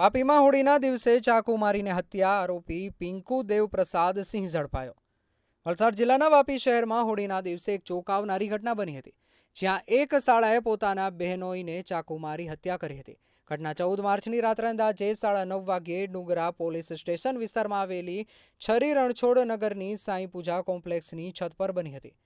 વાપીમાં હોળીના દિવસે ચાકુ મારીને હત્યા આરોપી પિંકુ દેવપ્રસાદ સિંહ ઝડપાયો. વલસાડ જિલ્લાના વાપી શહેરમાં હોળીના દિવસે એક ચોંકાવનારી ઘટના બની હતી, જ્યાં એક શાળાએ પોતાના બહેનોઈને ચાકુ મારી હત્યા કરી હતી. ઘટના ચૌદ માર્ચની રાત્રે અંદાજે સાડા નવ વાગ્યે ડુંગરા પોલીસ સ્ટેશન વિસ્તારમાં આવેલી છરી રણછોડ નગરની સાંઈ પૂજા કોમ્પ્લેક્સની છત પર બની હતી.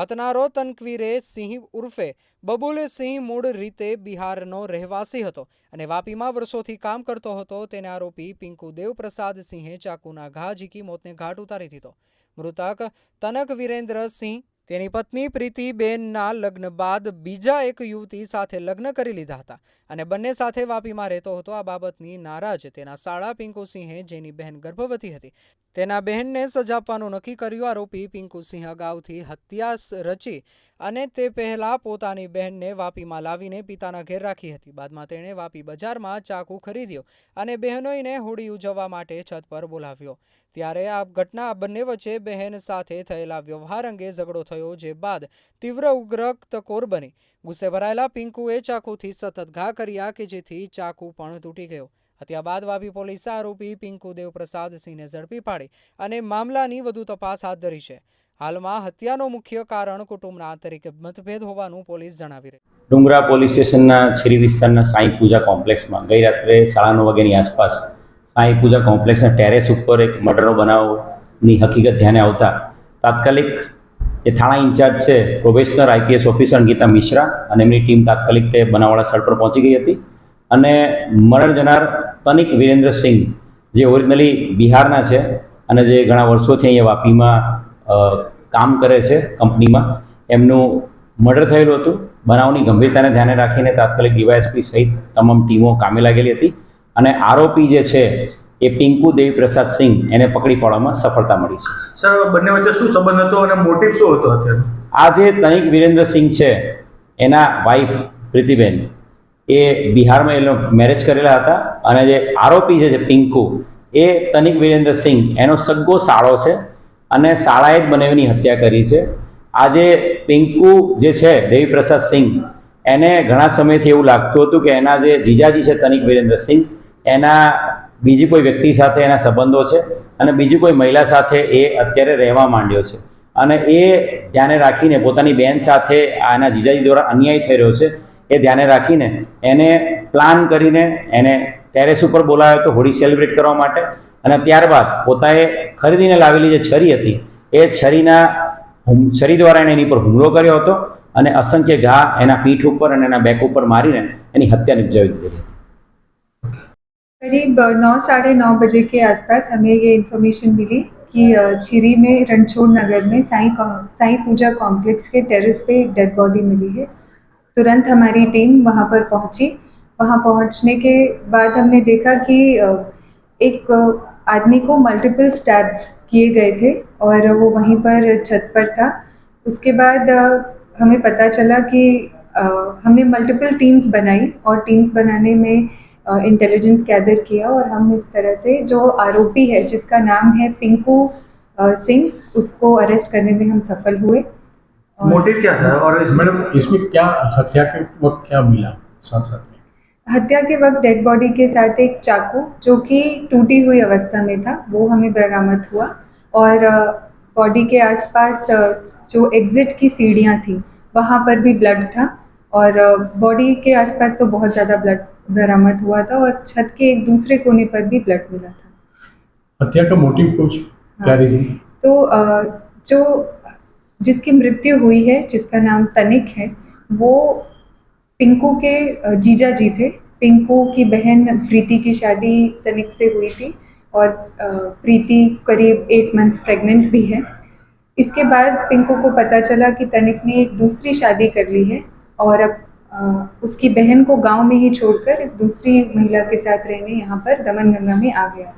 હતનારો તનકવીરે સિંહ ઉર્ફે બબુલ સિંહ મૂળ રીતે બિહારનો રહેવાસી હતો અને વાપીમાં વર્ષોથી કામ કરતો હતો તેને આરોપી પિંકુ દેવપ્રસાદ સિંહે ચાકુના ઘા ઝીકી મોતને ઘાટ ઉતારી દીધો. મૃતક તનક વિરેન્દ્ર સિંહ, તેની પત્ની પ્રીતિબેનના લગ્ન બાદ બીજા એક યુવતી સાથે લગ્ન કરી લીધા હતા અને બંને સાથે વાપીમાં રહેતો હતો. આ બાબતની નારાજ તેના સાળા પિંકુસિંહે જેની બહેન ગર્ભવતી હતી. તેના બહેનને સજા આપવાનું નક્કી કર્યું આરોપી પિંકુસિંહ અગાઉથી હત્યા રચી અને તે પહેલા પોતાની બહેનને વાપીમાં લાવીને પિતાના ઘેર રાખી હતી. બાદમાં તેણે વાપી બજારમાં ચાકુ ખરીદ્યો અને બહેનોઈને હોળી ઉજવવા માટે છત પર બોલાવ્યો. ત્યારે આ ઘટના બંને વચ્ચે બહેન સાથે થયેલા વ્યવહાર અંગે ઝઘડો થયો, જે બાદ તીવ્ર ઉગ્ર તકોર બની. ગુસ્સે ભરાયેલા પિંકુએ ચાકુથી સતત ઘા કર્યા કે જેથી ચાકુ પણ તૂટી ગયો. હત્યા બાદ વાપી પોલીસે આરોપી પિંકુ દેવપ્રસાદ સિંહને ઝડપી પાડી અને મામલાની વધુ તપાસ હાથ ધરી છે. હાલમાં હત્યાનો મુખ્ય કારણ કુટુંબના આંતરિક મતભેદ હોવાનું પોલીસ જણાવી રહી ડુંગરા પોલીસ સ્ટેશનના છેરી વિસ્તારના સાંઈ પૂજા કોમ્પ્લેક્સમાં ગઈ રાત્રે સાડા નવ વાગ્યાની આસપાસ સાંઈ પૂજા કોમ્પ્લેક્સના ટેરેસ ઉપર એક મર્ડરનો બનાવની હકીકત ધ્યાને આવતા તાત્કાલિક જે થાણા ઇન્ચાર્જ છે, probationer IPS officer Ankita Mishra અને એમની ટીમ તાત્કાલિક તે બનાવવાળા સ્થળ પર પહોંચી ગઈ હતી અને મરણ જનાર તનિક વિરેન્દ્રસિંહ જે ઓરિજિનલી બિહારના છે અને જે ઘણા વર્ષોથી અહીંયા વાપીમાં કામ કરે છે કંપનીમાં એમનું મર્ડર થયેલું હતું. બનાવની ગંભીરતાને ધ્યાને રાખીને તાત્કાલિક ડીવાયએસપી સહિત તમામ ટીમો કામે લાગેલી હતી અને આરોપી જે છે એ પિંકુ દેવીપ્રસાદ સિંહ એને પકડી પાડવામાં સફળતા મળી છે. સર બંને વચ્ચે શું સંબંધ હતો અને મોટિવ શું હતો અત્યારે? આ જે તનિક વિરેન્દ્રસિંહ છે એના વાઈફ પ્રીતિબેન એ બિહારમાં એ લોકો મેરેજ કરેલા હતા અને જે આરોપી છે, જે પિંકુ, એ તનિક વિરેન્દ્રસિંહ એનો સગ્ગો સાળો છે અને શાળાએ જ બનાવીની હત્યા કરી છે. આજે પિંકુ જે છે, દેવીપ્રસાદ સિંહ એને ઘણા સમયથી એવું લાગતું હતું કે એના જે જીજાજી છે, તનિક વિરેન્દ્રસિંહ એના બીજી કોઈ વ્યક્તિ સાથે એના સંબંધો છે અને બીજી કોઈ મહિલા સાથે એ અત્યારે રહેવા માંડ્યો છે. અને એ ધ્યાને રાખીને પોતાની બહેન સાથે આના જીજાજી દ્વારા અન્યાય થઈ રહ્યો છે. એ ધ્યાને રાખીને એને પ્લાન કરીને એને ટેરેસ ઉપર બોલાવ્યો હતો હોળી સેલિબ્રેટ કરવા માટે અને ત્યારબાદ પોતાએ ખરીદીને લાવેલી જે છરી હતી એ છરીના હુમ છરી દ્વારા એણે એની પર હુમલો કર્યો હતો અને અસંખ્ય ઘા એના પીઠ ઉપર અને એના બેક ઉપર મારીને એની હત્યા નિપજાવી દીધી હતી करीब नौ साढ़े नौ बजे के आसपास हमें ये इन्फॉर्मेशन मिली कि अ, छिरी में रणछोड़ नगर में साईं कॉ- साईं पूजा कॉम्प्लेक्स के टेरेस पे एक डेड बॉडी मिली है तुरंत हमारी टीम वहाँ पर पहुँची। वहाँ पहुँचने के बाद हमने देखा कि एक आदमी को मल्टीपल स्टैब्स किए गए थे और वो वहीं पर छत पर था। उसके बाद हमें पता चला कि हमने मल्टीपल टीम्स बनाई और टीम्स बनाने में इंटेलिजेंस गैदर किया और हम इस तरह से जो आरोपी है, जिसका नाम है पिंकू सिंह, उसको अरेस्ट करने में हम सफल हुए। मोटिव क्या था और इस मैडम इसमें क्या हत्या के वक्त क्या मिला साथ साथ में? हत्या के वक्त डेड बॉडी के साथ एक चाकू जो कि टूटी हुई अवस्था में था वो हमें बरामद हुआ और बॉडी के आसपास जो एग्जिट की सीढ़ियाँ थी वहाँ पर भी ब्लड था और बॉडी के आसपास तो बहुत ज़्यादा ब्लड बरामद हुआ था और छत के एक दूसरे कोने पर भी ब्लड मिला था। हत्या का मोटिव कुछ क्या हाँ। रीजन तो जो जिसकी मृत्यु हुई है, जिसका नाम तनिक है, वो पिंकू के जीजा जी थे। पिंकू की बहन प्रीति की शादी तनिक से हुई थी और प्रीति करीब एट मंथ्स प्रेग्नेंट भी है। इसके बाद पिंकू को पता चला कि तनिक ने एक दूसरी शादी कर ली है और अब उसकी बहन को गाँव में ही छोड़कर इस दूसरी महिला के साथ रहने यहाँ पर दमन गंगा में आ गया।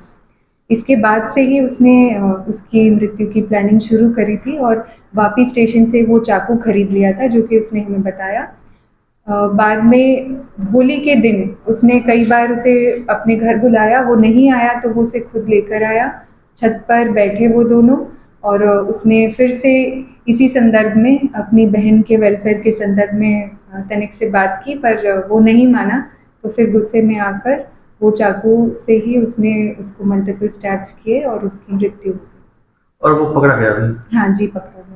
इसके बाद से ही उसने उसकी मृत्यु की प्लानिंग शुरू करी थी और वापी स्टेशन से वो चाकू खरीद लिया था, जो कि उसने हमें बताया। बाद में होली के दिन उसने कई बार उसे अपने घर बुलाया, वो नहीं आया तो वो उसे खुद लेकर आया, छत पर बैठे वो दोनों और उसने फिर से इसी संदर्भ में अपनी बहन के वेलफेयर के संदर्भ में तनिक से बात की, पर वो नहीं माना तो फिर गुस्से में आकर वो चाकू से ही उसने उसको मल्टीपल स्टैब्स किए और उसकी मृत्यु हो गई। और वो पकड़ा गया भी हाँ जी पकड़ा गया।